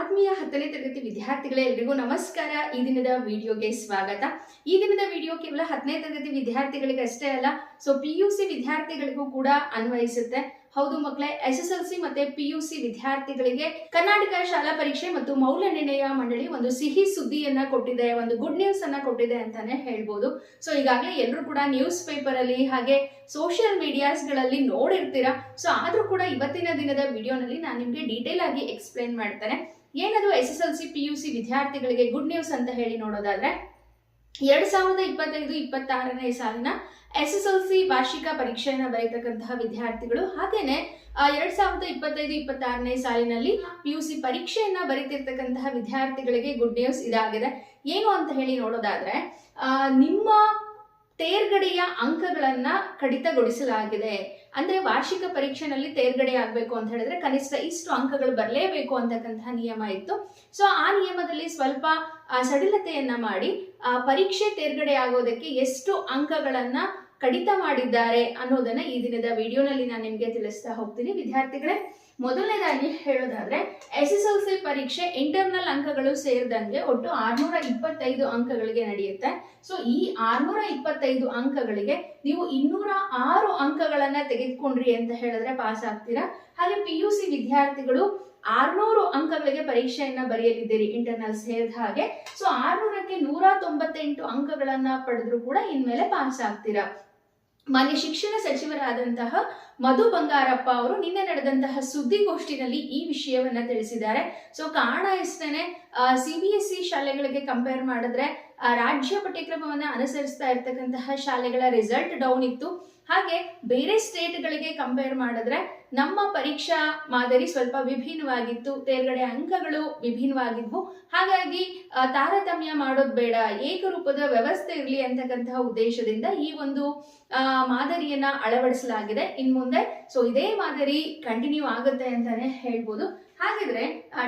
ಆತ್ಮೀಯ ಹತ್ತನೇ ತರಗತಿ ವಿದ್ಯಾರ್ಥಿಗಳೇ, ಎಲ್ರಿಗೂ ನಮಸ್ಕಾರ. ಈ ದಿನದ ವಿಡಿಯೋಗೆ ಸ್ವಾಗತ. ಈ ದಿನದ ವಿಡಿಯೋ ಕೇವಲ ಹತ್ತನೇ ತರಗತಿ ವಿದ್ಯಾರ್ಥಿಗಳಿಗೆ ಅಷ್ಟೇ ಅಲ್ಲ ಸೊ ಪಿ ಯು ಸಿ ವಿದ್ಯಾರ್ಥಿಗಳಿಗೂ ಕೂಡ ಅನ್ವಯಿಸುತ್ತೆ. ಹೌದು ಮಕ್ಕಳೇ ಎಸ್ ಎಸ್ ಎಲ್ ಸಿ ಮತ್ತೆ ಪಿ ಯು ಸಿ ವಿದ್ಯಾರ್ಥಿಗಳಿಗೆ ಕರ್ನಾಟಕ ಶಾಲಾ ಪರೀಕ್ಷೆ ಮತ್ತು ಮೌಲ್ಯ ನಿರ್ಣಯ ಮಂಡಳಿ ಒಂದು ಸಿಹಿ ಸುದ್ದಿಯನ್ನ ಕೊಟ್ಟಿದೆ, ಒಂದು ಗುಡ್ ನ್ಯೂಸ್ ಅನ್ನ ಕೊಟ್ಟಿದೆ ಅಂತಾನೆ ಹೇಳ್ಬೋದು. ಸೊ ಈಗಾಗಲೇ ಎಲ್ಲರೂ ಕೂಡ ನ್ಯೂಸ್ ಪೇಪರ್ ಅಲ್ಲಿ ಹಾಗೆ ಸೋಷಿಯಲ್ ಮೀಡಿಯಾಸ್ಗಳಲ್ಲಿ ನೋಡಿರ್ತೀರಾ? ಸೊ ಆದ್ರೂ ಕೂಡ ಇವತ್ತಿನ ದಿನದ ವಿಡಿಯೋನಲ್ಲಿ ನಾನು ನಿಮಗೆ ಡೀಟೇಲ್ ಆಗಿ ಎಕ್ಸ್ಪ್ಲೈನ್ ಮಾಡ್ತೇನೆ. ಏನದು S S L C P U C ವಿದ್ಯಾರ್ಥಿಗಳಿಗೆ ಗುಡ್ ನ್ಯೂಸ್ ಅಂತ ಹೇಳಿ ನೋಡೋದಾದ್ರೆ, ಎರಡ್ ಸಾವಿರದ ಇಪ್ಪತ್ತೈದು, ಇಪ್ಪತ್ತಾರನೇ ಸಾಲಿನ ಎಸ್ ಎಸ್ ಎಲ್ ಸಿ ವಾರ್ಷಿಕ ಪರೀಕ್ಷೆಯನ್ನ ಬರೀತಕ್ಕಂತಹ ವಿದ್ಯಾರ್ಥಿಗಳು, ಹಾಗೇನೆ ಎರಡ್ ಸಾವಿರದ ಇಪ್ಪತ್ತೈದು, ಇಪ್ಪತ್ತಾರನೇ ಸಾಲಿನಲ್ಲಿ ಪಿ ಯು ಸಿ ಪರೀಕ್ಷೆಯನ್ನ ಬರೀತಿರ್ತಕ್ಕಂತಹ ವಿದ್ಯಾರ್ಥಿಗಳಿಗೆ ಗುಡ್ ನ್ಯೂಸ್ ಇದಾಗಿದೆ. ಏನು ಅಂತ ಹೇಳಿ ನೋಡೋದಾದ್ರೆ ನಿಮ್ಮ ತೇರ್ಗಡೆಯ ಅಂಕಗಳನ್ನ ಕಡಿತಗೊಳಿಸಲಾಗಿದೆ. ಅಂದ್ರೆ ವಾರ್ಷಿಕ ಪರೀಕ್ಷೆನಲ್ಲಿ ತೇರ್ಗಡೆ ಆಗ್ಬೇಕು ಅಂತ ಹೇಳಿದ್ರೆ ಕನಿಷ್ಠ ಇಷ್ಟು ಅಂಕಗಳು ಬರಲೇಬೇಕು ಅಂತಕ್ಕಂತಹ ನಿಯಮ ಇತ್ತು. ಸೊ ಆ ನಿಯಮದಲ್ಲಿ ಸ್ವಲ್ಪ ಸಡಿಲತೆಯನ್ನ ಮಾಡಿ ಪರೀಕ್ಷೆ ತೇರ್ಗಡೆ ಆಗೋದಕ್ಕೆ ಎಷ್ಟು ಅಂಕಗಳನ್ನ ಕಡಿತ ಮಾಡಿದ್ದಾರೆ ಅನ್ನೋದನ್ನ ಈ ದಿನದ ವಿಡಿಯೋನಲ್ಲಿ ನಾನು ನಿಮಗೆ ತಿಳಿಸ್ತಾ ಹೋಗ್ತೀನಿ. ವಿದ್ಯಾರ್ಥಿಗಳೇ, ಮೊದಲನೇದಾಗಿ ಹೇಳೋದಾದ್ರೆ ಎಸ್ ಎಸ್ ಎಲ್ ಸಿ ಪರೀಕ್ಷೆ ಇಂಟರ್ನಲ್ ಅಂಕಗಳು ಸೇರಿದಂಗೆ ಒಟ್ಟು ಆರ್ನೂರ ಇಪ್ಪತ್ತೈದು ಅಂಕಗಳಿಗೆ ನಡೆಯುತ್ತೆ. ಸೊ ಈ ಆರ್ನೂರ ಇಪ್ಪತ್ತೈದು ಅಂಕಗಳಿಗೆ ನೀವು ಇನ್ನೂರ ಆರು ಅಂಕಗಳನ್ನ ತೆಗೆದುಕೊಂಡ್ರಿ ಅಂತ ಹೇಳಿದ್ರೆ ಪಾಸ್ ಆಗ್ತೀರಾ? ಹಾಗೆ ಪಿ ಯು ಸಿ ವಿದ್ಯಾರ್ಥಿಗಳು ಆರ್ನೂರು ಅಂಕಗಳಿಗೆ ಪರೀಕ್ಷೆಯನ್ನ ಬರೆಯಲಿದ್ದೀರಿ ಇಂಟರ್ನಲ್ ಸೇರಿದ ಹಾಗೆ. ಸೊ ಆರ್ನೂರಕ್ಕೆ ನೂರ ತೊಂಬತ್ತೆಂಟು ಅಂಕಗಳನ್ನ ಪಡೆದ್ರು ಕೂಡ ಇನ್ಮೇಲೆ ಪಾಸ್ ಆಗ್ತೀರಾ. ಮಾನ್ಯ ಶಿಕ್ಷಣ ಸಚಿವರಾದಂತಹ ಮಧು ಬಂಗಾರಪ್ಪ ಅವರು ನಿನ್ನೆ ನಡೆದಂತಹ ಸುದ್ದಿಗೋಷ್ಠಿನಲ್ಲಿ ಈ ವಿಷಯವನ್ನ ತಿಳಿಸಿದ್ದಾರೆ. ಸೊ ಕಾರಣ ಇಷ್ಟೇನೆ ಸಿ ಬಿ ಎಸ್ ಸಿ ಶಾಲೆಗಳಿಗೆ ಕಂಪೇರ್ ಮಾಡಿದ್ರೆ ರಾಜ್ಯ ಪಠ್ಯಕ್ರಮವನ್ನ ಅನುಸರಿಸ್ತಾ ಇರ್ತಕ್ಕಂತಹ ಶಾಲೆಗಳ ರಿಸಲ್ಟ್ ಡೌನ್ ಇತ್ತು. ಹಾಗೆ ಬೇರೆ ಸ್ಟೇಟ್ಗಳಿಗೆ ಕಂಪೇರ್ ಮಾಡಿದ್ರೆ ನಮ್ಮ ಪರೀಕ್ಷಾ ಮಾದರಿ ಸ್ವಲ್ಪ ವಿಭಿನ್ನವಾಗಿತ್ತು. ತೇರ್ಗಡೆ ಅಂಕಗಳು ವಿಭಿನ್ನವಾಗಿದ್ವು. ಹಾಗಾಗಿ ತಾರತಮ್ಯ ಮಾಡೋದು ಬೇಡ. ಏಕರೂಪದ ವ್ಯವಸ್ಥೆ ಇರಲಿ ಅಂತಕ್ಕಂತಹ ಉದ್ದೇಶದಿಂದ ಈ ಒಂದು ಮಾದರಿಯನ್ನ ಅಳವಡಿಸಲಾಗಿದೆ. ಇನ್ ಮುಂದೆ ಸೊ ಇದೇ ಮಾದರಿ ಕಂಟಿನ್ಯೂ ಆಗುತ್ತೆ ಅಂತಾನೆ ಹೇಳ್ಬೋದು. ಹಾಗಿದ್ರೆ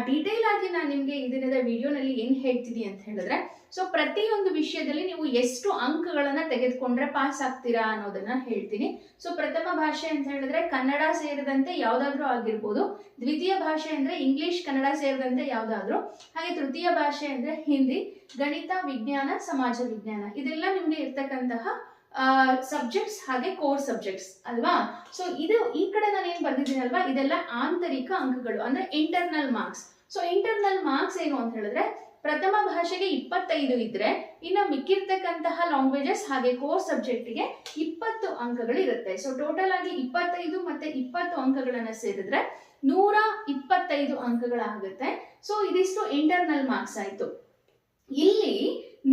ಡೀಟೇಲ್ ಆಗಿ ನಾನು ನಿಮ್ಗೆ ಈ ದಿನದ ವಿಡಿಯೋನಲ್ಲಿ ಏನ್ ಹೇಳ್ತೀನಿ ಅಂತ ಹೇಳಿದ್ರೆ ಸೊ ಪ್ರತಿಯೊಂದು ವಿಷಯದಲ್ಲಿ ನೀವು ಎಷ್ಟು ಅಂಕಗಳನ್ನ ತೆಗೆದುಕೊಂಡ್ರೆ ಪಾಸ್ ಆಗ್ತೀರಾ ಅನ್ನೋದನ್ನ ಹೇಳ್ತೀನಿ. ಸೊ ಪ್ರಥಮ ಭಾಷೆ ಅಂತ ಹೇಳಿದ್ರೆ ಕನ್ನಡ ಸೇರಿದಂತೆ ಯಾವ್ದಾದ್ರು ಆಗಿರ್ಬೋದು. ದ್ವಿತೀಯ ಭಾಷೆ ಅಂದ್ರೆ ಇಂಗ್ಲಿಷ್, ಕನ್ನಡ ಸೇರಿದಂತೆ ಯಾವ್ದಾದ್ರು. ಹಾಗೆ ತೃತೀಯ ಭಾಷೆ ಅಂದ್ರೆ ಹಿಂದಿ, ಗಣಿತ, ವಿಜ್ಞಾನ, ಸಮಾಜ ವಿಜ್ಞಾನ. ಇದೆಲ್ಲ ನಿಮ್ಗೆ ಇರ್ತಕ್ಕಂತಹ ಸಬ್ಜೆಕ್ಟ್ಸ್ ಹಾಗೆ ಕೋರ್ ಸಬ್ಜೆಕ್ಟ್ಸ್ ಅಲ್ವಾ? ಸೊ ಇದು ಈ ಕಡೆ ನಾನು ಏನ್ ಬರ್ದಿದ್ದೀನಲ್ವಾ ಇದೆಲ್ಲ ಆಂತರಿಕ ಅಂಕಗಳು, ಅಂದ್ರೆ internal marks so internal marks ಏನು ಅಂತ ಹೇಳಿದ್ರೆ, ಪ್ರಥಮ ಭಾಷೆಗೆ ಇಪ್ಪತ್ತೈದು ಇದ್ರೆ, ಇನ್ನು ಮಿಕ್ಕಿರ್ತಕ್ಕಂತಹ ಲಾಂಗ್ವೇಜಸ್ ಹಾಗೆ ಕೋರ್ ಸಬ್ಜೆಕ್ಟ್ಗೆ ಇಪ್ಪತ್ತು ಅಂಕಗಳು ಇರುತ್ತೆ ಸೊ ಟೋಟಲ್ ಆಗಿ ಇಪ್ಪತ್ತೈದು ಮತ್ತೆ ಇಪ್ಪತ್ತು ಅಂಕಗಳನ್ನ ಸೇರಿದ್ರೆ ನೂರ ಇಪ್ಪತ್ತೈದು ಅಂಕಗಳಾಗುತ್ತೆ. ಸೊ ಇದಿಷ್ಟು ಇಂಟರ್ನಲ್ ಮಾರ್ಕ್ಸ್ ಆಯ್ತು. ಇಲ್ಲಿ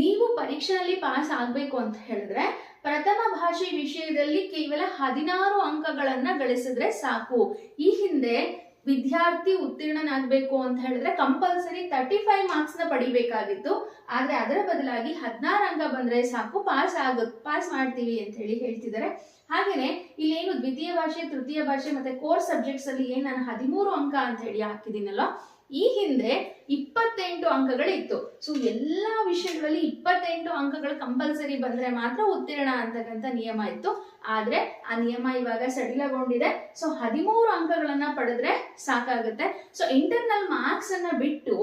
ನೀವು ಪರೀಕ್ಷೆಯಲ್ಲಿ ಪಾಸ್ ಆಗ್ಬೇಕು ಅಂತ ಹೇಳಿದ್ರೆ ಪ್ರಥಮ ಭಾಷೆ ವಿಷಯದಲ್ಲಿ ಕೇವಲ ಹದಿನಾರು ಅಂಕಗಳನ್ನ ಗಳಿಸಿದ್ರೆ ಸಾಕು. ಈ ಹಿಂದೆ ವಿದ್ಯಾರ್ಥಿ ಉತ್ತೀರ್ಣನಾಗಬೇಕು ಅಂತ ಹೇಳಿದ್ರೆ ಕಂಪಲ್ಸರಿ ತರ್ಟಿ ಫೈವ್ ಮಾರ್ಕ್ಸ್ನ ಪಡಿಬೇಕಾಗಿತ್ತು. ಆದ್ರೆ ಅದರ ಬದಲಾಗಿ ಹದಿನಾರು ಅಂಕ ಬಂದ್ರೆ ಸಾಕು ಪಾಸ್ ಆಗ ಪಾಸ್ ಮಾಡ್ತೀವಿ ಅಂತ ಹೇಳಿ ಹೇಳ್ತಿದ್ದಾರೆ. ಹಾಗೇನೆ ಇಲ್ಲೇನು ದ್ವಿತೀಯ ಭಾಷೆ, ತೃತೀಯ ಭಾಷೆ ಮತ್ತೆ ಕೋರ್ ಸಬ್ಜೆಕ್ಟ್ಸ್ ಅಲ್ಲಿ ಏನ್ ನಾನು ಹದಿಮೂರು ಅಂಕ ಅಂತ ಹೇಳಿ ಹಾಕಿದ್ದೀನಲ್ಲ ಈ ಹಿಂದೆ ಇಪ್ಪತ್ತೆಂಟು ಅಂಕಗಳಿತ್ತು. ಸೊ ಎಲ್ಲಾ ವಿಷಯಗಳಲ್ಲಿ ಇಪ್ಪತ್ತೆಂಟು ಅಂಕಗಳು ಕಂಪಲ್ಸರಿ ಬಂದ್ರೆ ಮಾತ್ರ ಉತ್ತೀರ್ಣ ಅಂತಕ್ಕಂಥ ನಿಯಮ ಇತ್ತು. ಆದ್ರೆ ಆ ನಿಯಮ ಇವಾಗ ಸಡಿಲಗೊಂಡಿದೆ. ಸೊ ಹದಿಮೂರು ಅಂಕಗಳನ್ನ ಪಡೆದ್ರೆ ಸಾಕಾಗುತ್ತೆ. ಸೊ ಇಂಟರ್ನಲ್ ಮಾರ್ಕ್ಸ್ ಅನ್ನ ಬಿಟ್ಟು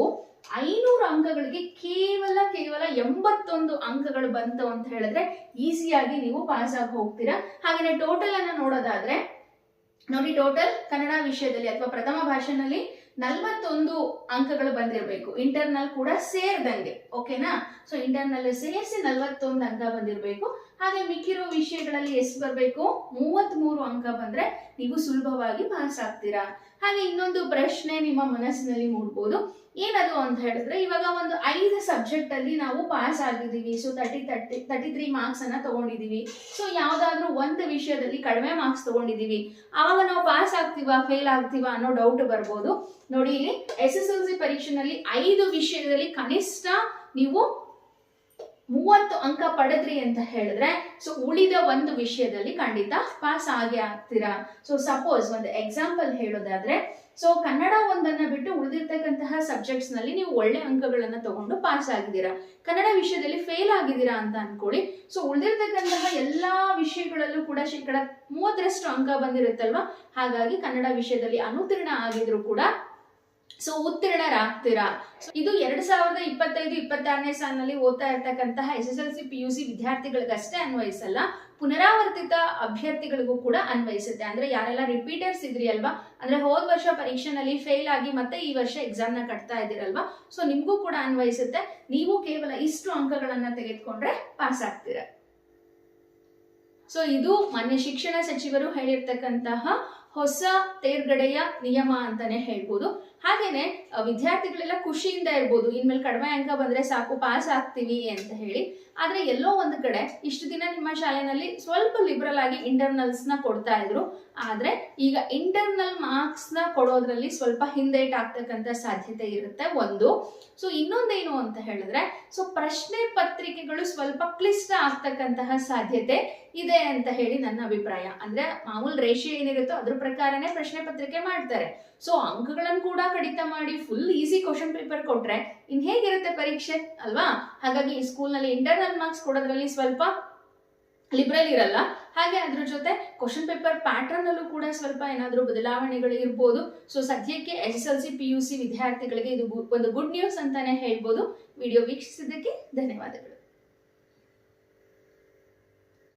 ಐನೂರು ಅಂಕಗಳಿಗೆ ಕೇವಲ ಕೇವಲ ಎಂಬತ್ತೊಂದು ಅಂಕಗಳು ಬಂತು ಅಂತ ಹೇಳಿದ್ರೆ ಈಸಿಯಾಗಿ ನೀವು ಪಾಸ್ ಆಗಿ ಹೋಗ್ತೀರಾ. ಹಾಗೆ ಟೋಟಲ್ ಅನ್ನ ನೋಡೋದಾದ್ರೆ, ನೋಡಿ ಟೋಟಲ್ ಕನ್ನಡ ವಿಷಯದಲ್ಲಿ ಅಥವಾ ಪ್ರಥಮ ಭಾಷೆನಲ್ಲಿ ನಲ್ವತ್ತೊಂದು ಅಂಕಗಳು ಬಂದಿರಬೇಕು. ಇಂಟರ್ನಲ್ ಕೂಡ ಸೇರ್ದಂಗೆ ಓಕೆನಾ ಸೊ ಇಂಟರ್ನಲ್ ಸೇರಿಸಿ ನಲ್ವತ್ತೊಂದು ಅಂಕ ಬಂದಿರಬೇಕು. ಹಾಗೆ ಮಿಕ್ಕಿರೋ ವಿಷಯಗಳಲ್ಲಿ ಎಷ್ಟು ಬರಬೇಕು? ಮೂವತ್ತ್ ಮೂರು ಅಂಕ ಬಂದ್ರೆ ನೀವು ಸುಲಭವಾಗಿ ಪಾಸ್ ಆಗ್ತೀರಾ. ಹಾಗೆ ಇನ್ನೊಂದು ಪ್ರಶ್ನೆ ನಿಮ್ಮ ಮನಸ್ಸಿನಲ್ಲಿ ಮೂಡ್ಬೋದು. ಏನದು ಅಂತ ಹೇಳಿದ್ರೆ ಇವಾಗ ಒಂದು ಐದು ಸಬ್ಜೆಕ್ಟ್ ಅಲ್ಲಿ ನಾವು ಪಾಸ್ ಆಗಿದ್ದೀವಿ. So thirty thirty thirty three marks ಅನ್ನ ತಗೊಂಡಿದೀವಿ ಸೊ ಯಾವ್ದಾದ್ರು ಒಂದು ವಿಷಯದಲ್ಲಿ ಕಡಿಮೆ ಮಾರ್ಕ್ಸ್ ತಗೊಂಡಿದೀವಿ ಆವಾಗ ನಾವು ಪಾಸ್ ಆಗ್ತೀವಾ ಫೇಲ್ ಆಗ್ತೀವಾ ಅನ್ನೋ ಡೌಟ್ ಬರ್ಬೋದು. ನೋಡಿ ಎಸ್ ಎಸ್ ಎಲ್ ಸಿ ಪರೀಕ್ಷೆನಲ್ಲಿ ಐದು ವಿಷಯದಲ್ಲಿ ಕನಿಷ್ಠ ನೀವು ಮೂವತ್ತು ಅಂಕ ಪಡೆದ್ರಿ ಅಂತ ಹೇಳಿದ್ರೆ ಸೊ ಉಳಿದ ಒಂದು ವಿಷಯದಲ್ಲಿ ಖಂಡಿತ ಪಾಸ್ ಆಗಿ ಆಗ್ತೀರಾ? ಸೊ ಸಪೋಸ್ ಒಂದು ಎಕ್ಸಾಂಪಲ್ ಹೇಳೋದಾದ್ರೆ ಸೊ ಕನ್ನಡ ಒಂದನ್ನ ಬಿಟ್ಟು ಉಳಿದಿರ್ತಕ್ಕಂತಹ ಸಬ್ಜೆಕ್ಟ್ಸ್ನಲ್ಲಿ ನೀವು ಒಳ್ಳೆ ಅಂಕಗಳನ್ನ ತಗೊಂಡು ಪಾಸ್ ಆಗಿದ್ದೀರಾ? ಕನ್ನಡ ವಿಷಯದಲ್ಲಿ ಫೇಲ್ ಆಗಿದ್ದೀರಾ ಅಂತ ಅನ್ಕೊಳ್ಳಿ. ಸೊ ಉಳಿದಿರ್ತಕ್ಕಂತಹ ಎಲ್ಲಾ ವಿಷಯಗಳಲ್ಲೂ ಕೂಡ ಶೇಕಡ ಮೂವತ್ತರಷ್ಟು ಅಂಕ ಬಂದಿರುತ್ತಲ್ವಾ? ಹಾಗಾಗಿ ಕನ್ನಡ ವಿಷಯದಲ್ಲಿ ಅನುತೀರ್ಣ ಆಗಿದ್ರು ಕೂಡ ಸೊ ಉತ್ತೀರ್ಣರಾಗ್ತೀರಾ? ಸೊ ಇದು ಎರಡ್ ಸಾವಿರದ ಇಪ್ಪತ್ತೈದು, ಇಪ್ಪತ್ತಾರನೇ ಸಾಲಿನಲ್ಲಿ ಓದ್ತಾ ಇರ್ತಕ್ಕಂತಹ S S L C P U C ವಿದ್ಯಾರ್ಥಿಗಳಿಗಷ್ಟೇ ಅನ್ವಯಿಸಲ್ಲ, ಪುನರಾವರ್ತಿತ ಅಭ್ಯರ್ಥಿಗಳಿಗೂ ಕೂಡ ಅನ್ವಯಿಸುತ್ತೆ. ಅಂದ್ರೆ ಯಾರೆಲ್ಲ ರಿಪೀಟರ್ಸ್ ಇದ್ರಿ ಅಲ್ವಾ? ಅಂದ್ರೆ ಹೋದ ವರ್ಷ ಪರೀಕ್ಷೆನಲ್ಲಿ ಫೇಲ್ ಆಗಿ ಮತ್ತೆ ಈ ವರ್ಷ ಎಕ್ಸಾಮ್ನ ಕಟ್ತಾ ಇದ್ದೀರಲ್ವಾ? ಸೊ ನಿಮ್ಗೂ ಕೂಡ ಅನ್ವಯಿಸುತ್ತೆ. ನೀವು ಕೇವಲ ಇಷ್ಟು ಅಂಕಗಳನ್ನ ತೆಗೆದುಕೊಂಡ್ರೆ ಪಾಸ್ ಆಗ್ತೀರಾ. ಸೊ ಇದು ಮಾನ್ಯ ಶಿಕ್ಷಣ ಸಚಿವರು ಹೇಳಿರ್ತಕ್ಕಂತಹ ಹೊಸ ತೇರ್ಗಡೆಯ ನಿಯಮ ಅಂತಾನೆ ಹೇಳ್ಬೋದು. ಹಾಗೇನೆ ವಿದ್ಯಾರ್ಥಿಗಳೆಲ್ಲ ಖುಷಿಯಿಂದ ಇರ್ಬೋದು. ಇನ್ಮೇಲೆ ಕಡಿಮೆ ಅಂಕ ಬಂದ್ರೆ ಸಾಕು ಪಾಸ್ ಆಗ್ತೀವಿ ಅಂತ ಹೇಳಿ. ಆದ್ರೆ ಎಲ್ಲೋ ಒಂದು ಕಡೆ ಇಷ್ಟು ದಿನ ನಿಮ್ಮ ಶಾಲೆನಲ್ಲಿ ಸ್ವಲ್ಪ ಲಿಬರಲ್ ಆಗಿ ಇಂಟರ್ನಲ್ಸ್ನ ಕೊಡ್ತಾ ಇದ್ರು. ಆದ್ರೆ ಈಗ ಇಂಟರ್ನಲ್ ಮಾರ್ಕ್ಸ್ನ ಕೊಡೋದ್ರಲ್ಲಿ ಸ್ವಲ್ಪ ಹಿಂದೇಟ್ ಆಗ್ತಕ್ಕಂತ ಸಾಧ್ಯತೆ ಇರುತ್ತೆ ಒಂದು. ಸೊ ಇನ್ನೊಂದೇನು ಅಂತ ಹೇಳಿದ್ರೆ ಸೊ ಪ್ರಶ್ನೆ ಪತ್ರಿಕೆಗಳು ಸ್ವಲ್ಪ ಕ್ಲಿಷ್ಟ ಆಗ್ತಕ್ಕಂತಹ ಸಾಧ್ಯತೆ ಇದೆ ಅಂತ ಹೇಳಿ ನನ್ನ ಅಭಿಪ್ರಾಯ. ಅಂದ್ರೆ ಮಾಮೂಲ್ ರೇಷಿಯೋ ಏನಿರುತ್ತೋ ಅದ್ರ ಪ್ರಕಾರನೇ ಪ್ರಶ್ನೆ ಪತ್ರಿಕೆ ಮಾಡ್ತಾರೆ. ಸೊ ಅಂಕಗಳನ್ನು ಕೂಡ ಕಡಿತ ಮಾಡಿ ಫುಲ್ ಈಸಿ ಕ್ವಶನ್ ಪೇಪರ್ ಕೊಟ್ರೆ ಇನ್ ಹೇಗಿರುತ್ತೆ ಪರೀಕ್ಷೆ ಅಲ್ವಾ? ಹಾಗಾಗಿ ಈ ಸ್ಕೂಲ್ನಲ್ಲಿ ಇಂಟರ್ನಲ್ ಮಾರ್ಕ್ಸ್ ಕೊಡೋದ್ರಲ್ಲಿ ಸ್ವಲ್ಪ ಲಿಬ್ರಲ್ ಇರಲ್ಲ. ಹಾಗೆ ಅದ್ರ ಜೊತೆ ಕ್ವಶನ್ ಪೇಪರ್ ಪ್ಯಾಟರ್ನ್ ಅಲ್ಲೂ ಕೂಡ ಸ್ವಲ್ಪ ಏನಾದರೂ ಬದಲಾವಣೆಗಳು ಇರ್ಬೋದು. ಸೊ ಸದ್ಯಕ್ಕೆ S S L C P U C ವಿದ್ಯಾರ್ಥಿಗಳಿಗೆ ಇದು ಒಂದು ಗುಡ್ ನ್ಯೂಸ್ ಅಂತಾನೆ ಹೇಳ್ಬೋದು. ವಿಡಿಯೋ ವೀಕ್ಷಿಸಿದ್ದಕ್ಕೆ ಧನ್ಯವಾದಗಳು.